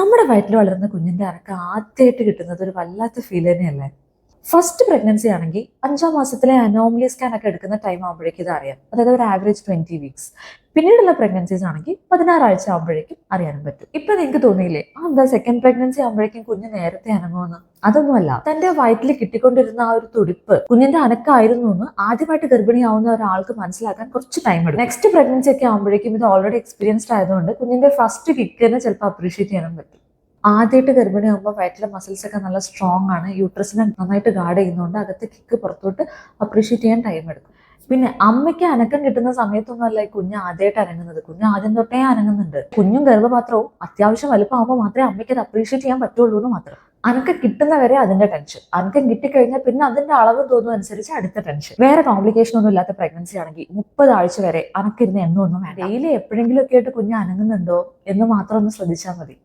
നമ്മുടെ വയറ്റിൽ വളരുന്ന കുഞ്ഞിന്റെ അനക്കം ആദ്യമായിട്ട് കിട്ടുന്നത് ഒരു വല്ലാത്ത ഫീൽ തന്നെയല്ലേ? ഫസ്റ്റ് പ്രഗ്നൻസി ആണെങ്കിൽ അഞ്ചാം മാസത്തിലെ അനോമലി സ്കാൻ ഒക്കെ എടുക്കുന്ന ടൈം ആകുമ്പോഴേക്കും ഇത് അറിയാം. അതായത് ഒരു ആവറേജ് ട്വന്റി വീക്സ് പിന്നീടുള്ള പ്രഗ്നൻസീസ് ആണെങ്കിൽ പതിനാറാഴ്ച ആകുമ്പോഴേക്കും അറിയാനും പറ്റും. ഇപ്പൊ നിങ്ങൾക്ക് തോന്നിയില്ലേ? ആ എന്താ സെക്കൻഡ് പ്രഗ്നൻസി ആകുമ്പോഴേക്കും കുഞ്ഞ് നേരത്തെ അനങ്ങുമെന്ന്? അതൊന്നുമല്ല. തന്റെ വയറ്റിൽ കിട്ടിക്കൊണ്ടിരുന്ന ആ ഒരു തുടിപ്പ് കുഞ്ഞിന്റെ അനക്കായിരുന്നു എന്ന് ആദ്യമായിട്ട് ഗർഭിണിയാവുന്ന ഒരാൾക്ക് മനസ്സിലാക്കാൻ കുറച്ച് ടൈം എടുക്കും. നെക്സ്റ്റ് പ്രഗ്നൻസി ഒക്കെ ആകുമ്പോഴേക്കും ഇത് ഓൾറെഡി എക്സ്പീരിയൻസ്ഡ് ആയതുകൊണ്ട് കുഞ്ഞിന്റെ ഫസ്റ്റ് കിക്ക് തന്നെ ചിലപ്പോൾ അപ്രീഷിയേറ്റ് ചെയ്യാനും പറ്റും. ആദ്യമായിട്ട് ഗർഭിണിയാകുമ്പോൾ വയറ്റിലെ മസിൽസ് ഒക്കെ നല്ല സ്ട്രോങ് ആണ്. യൂട്രസിനെ നന്നായിട്ട് ഗാർഡ് ചെയ്യുന്നതുകൊണ്ട് അകത്തെ കിക്ക് പുറത്തോട്ട് അപ്രീഷിയേറ്റ് ചെയ്യാൻ ടൈം എടുക്കും. പിന്നെ അമ്മയ്ക്ക് അനക്കം കിട്ടുന്ന സമയത്തൊന്നുമല്ല ഈ കുഞ്ഞ് ആദ്യമായിട്ട് അനങ്ങുന്നത്. കുഞ്ഞ് ആദ്യം തൊട്ടേ അനങ്ങുന്നുണ്ട്. കുഞ്ഞും ഗർഭപാത്രവും അത്യാവശ്യം വലുപ്പമാകുമ്പോൾ മാത്രമേ അമ്മയ്ക്ക് അത് അപ്രീഷിയേറ്റ് ചെയ്യാൻ പറ്റുള്ളൂ എന്ന് മാത്രം. അനക്കം കിട്ടുന്നവരെ അതിന്റെ ടെൻഷൻ അനക്കം കിട്ടിക്കഴിഞ്ഞാൽ പിന്നെ അതിന്റെ അളവ് തോന്നുന്ന അനുസരിച്ച് അടുത്ത ടെൻഷൻ വേറെ കോംപ്ലിക്കേഷൻ ഒന്നും ഇല്ലാത്ത പ്രഗ്നൻസി ആണെങ്കിൽ മുപ്പത് ആഴ്ച വരെ അനക്കിരുന്ന് എന്നൊന്നും വേണ്ട. ഡെയിലി എപ്പോഴെങ്കിലും ഒക്കെ ആയിട്ട് കുഞ്ഞ് അനങ്ങുന്നുണ്ടോ എന്ന് മാത്രം ഒന്ന് ശ്രദ്ധിച്ചാൽ മതി.